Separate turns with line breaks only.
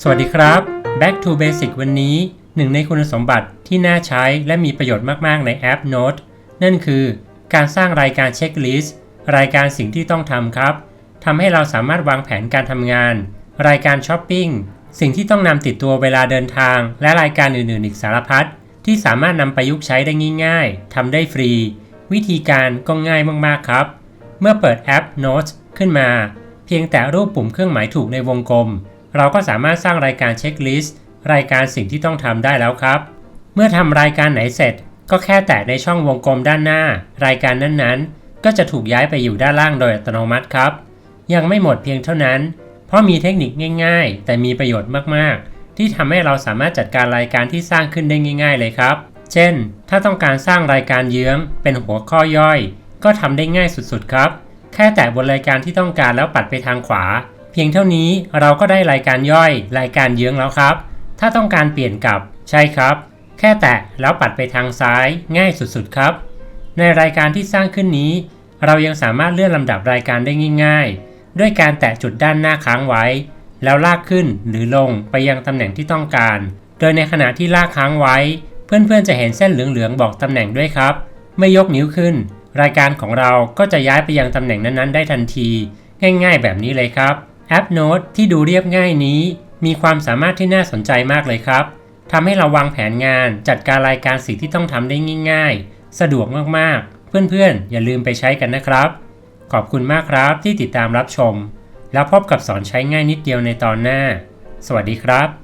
สวัสดีครับ Back to Basic วันนี้ หนึ่งในคุณสมบัติที่น่าใช้และมีประโยชน์มาก ๆ ในแอป Note นั่นคือการสร้างรายการเช็คลิสต์รายการสิ่งที่ต้องทำครับทำให้เราสามารถวางแผนการทำงาน รายการช้อปปิ้งสิ่งที่ต้องนำติดตัวเวลาเดินทาง และรายการอื่น ๆ อีกสารพัดที่สามารถนำประยุกต์ใช้ได้ง่าย ๆทำได้ฟรี วิธีการก็ง่ายมาก ๆ ครับ เมื่อเปิดแอป Notes ขึ้นมา เพียงแต่รูปปุ่มเครื่องหมายถูกในวงกลม เราก็สามารถสร้างรายการเช็คลิสต์รายการสิ่งที่ต้องทำได้แล้วครับ เมื่อทำรายการไหนเสร็จ ก็แค่แตะในช่องวงกลมด้านหน้า รายการนั้นๆ ก็จะถูกย้ายไปอยู่ด้านล่างโดยอัตโนมัติครับ ยังไม่หมดเพียงเท่านั้น เพราะมีเทคนิคง่ายๆ แต่มีประโยชน์มากๆ ที่ทำให้เราสามารถจัดการรายการที่สร้างขึ้นได้ง่าย ๆ เลยครับ เช่น ถ้าต้องการสร้างรายการเยื้อง เป็นหัวข้อย่อย ก็ทำได้ง่ายสุดๆครับ แค่แตะบนรายการที่ต้องการแล้วปัดไปทางขวา เพียงเท่านี้เราก็ได้รายการย่อยรายการเยื้องแล้วครับ ถ้าต้องการเปลี่ยนกลับใช่ครับ แค่แตะแล้วปัดไปทางซ้ายง่ายสุดๆครับ ในรายการที่สร้างขึ้นนี้ เรายังสามารถเลื่อนลำดับรายการได้ง่าย ๆ ด้วยการแตะจุดด้านหน้าค้างไว้ แล้วลากขึ้นหรือลงไปยังตำแหน่งที่ต้องการ โดยในขณะที่ลากค้างไว้ เพื่อนๆจะเห็นเส้นเหลืองๆบอกตำแหน่งด้วยครับเมื่อยกนิ้วขึ้น รายการของเราก็จะย้ายไปยังตำแหน่งนั้นๆ ได้ทันที ง่าย ๆ แบบนี้เลยครับ แอป Note ที่ดูเรียบง่ายนี้ มีความสามารถที่น่าสนใจมากเลยครับทำให้เราวางแผนงานจัดการรายการสิ่งที่ต้องทำได้ง่าย ๆ สะดวกมากๆ เพื่อนๆ อย่าลืมไปใช้กันนะครับ ขอบคุณมากครับที่ติดตามรับชม แล้วพบกับสอนใช้ง่ายนิดเดียวในตอนหน้า สวัสดีครับ